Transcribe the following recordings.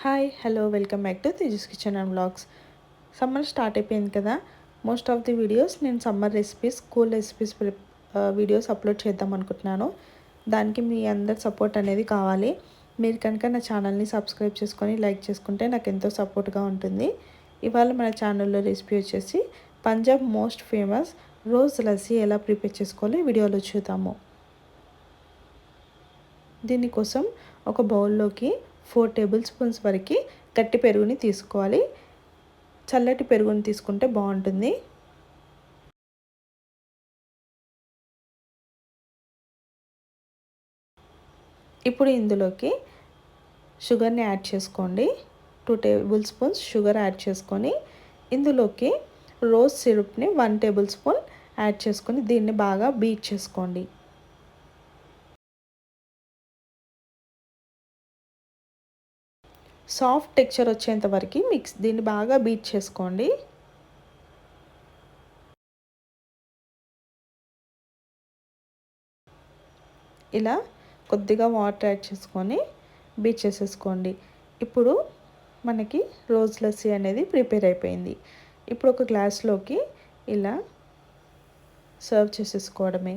Hi hello welcome back to Tejas kitchen and blogs summer start అయిపోయింది కదా? Most of the videos నేను summer recipes cool recipes videos upload చేద్దాం అనుకుంటున్నాను. దానికి మీ అందరి సపోర్ట్ అనేది కావాలి. మీరు కనుక నా ఛానల్ని సబ్స్క్రైబ్ చేసుకొని లైక్ చేసుకుంటే నాకు ఎంతో సపోర్ట్గా ఉంటుంది. ఇవాళ మన ఛానల్లో రెసిపీ వచ్చేసి Punjab most famous rose lassi ఎలా ప్రిపేర్ చేసుకోవాలో వీడియోలో చూద్దాము. దీనికోసం ఒక బౌల్లోకి ఫోర్ టేబుల్ స్పూన్స్ వరకు గట్టి పెరుగుని తీసుకోవాలి. చల్లటి పెరుగుని తీసుకుంటే బాగుంటుంది. ఇప్పుడు ఇందులోకి షుగర్ని యాడ్ చేసుకోండి. Two table spoons sugar add చేసుకొని ఇందులోకి రోజ్ సిరప్ని వన్ టేబుల్ స్పూన్ యాడ్ చేసుకొని దీన్ని బాగా బీట్ చేసుకోండి. సాఫ్ట్ టెక్చర్ వచ్చేంత వరకు మిక్స్ దీన్ని బాగా బీట్ చేసుకోండి. ఇలా కొద్దిగా వాటర్ యాడ్ చేసుకొని బీట్ చేసేసుకోండి. ఇప్పుడు మనకి రోజ్ లస్సీ అనేది ప్రిపేర్ అయిపోయింది. ఇప్పుడు ఒక గ్లాస్లోకి ఇలా సర్వ్ చేసేసుకోవడమే.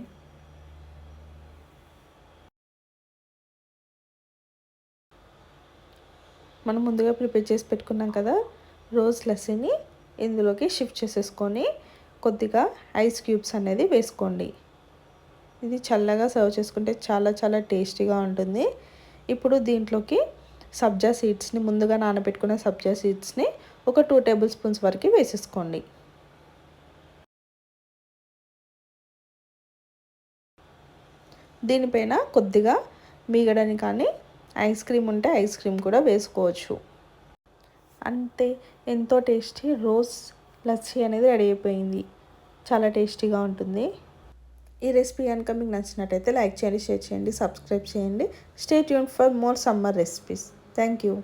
మనం ముందుగా ప్రిపేర్ చేసి పెట్టుకున్నాం కదా రోజ్ లస్సీని ఇందులోకి షిఫ్ట్ చేసేసుకొని కొద్దిగా ఐస్ క్యూబ్స్ అనేది వేసుకోండి. ఇది చల్లగా సర్వ్ చేసుకుంటే చాలా చాలా టేస్టీగా ఉంటుంది. ఇప్పుడు దీంట్లోకి సబ్జా సీడ్స్ని ముందుగా నానబెట్టుకున్న సబ్జా సీడ్స్ని ఒక టూ టేబుల్ స్పూన్స్ వరకు వేసేసుకోండి. దీనిపైన కొద్దిగా మీగడని కానీ ఐస్ క్రీమ్ ఉంటే ఐస్ క్రీమ్ కూడా వేసుకోవచ్చు. అంతే ఎంతో టేస్టీ రోజ్ లస్సీ అనేది రెడీ అయిపోయింది. చాలా టేస్టీగా ఉంటుంది. ఈ రెసిపీ కనుక మీకు నచ్చినట్టయితే లైక్ చేయండి షేర్ చేయండి సబ్స్క్రైబ్ చేయండి. Stay tune for more summer recipes. Thank you.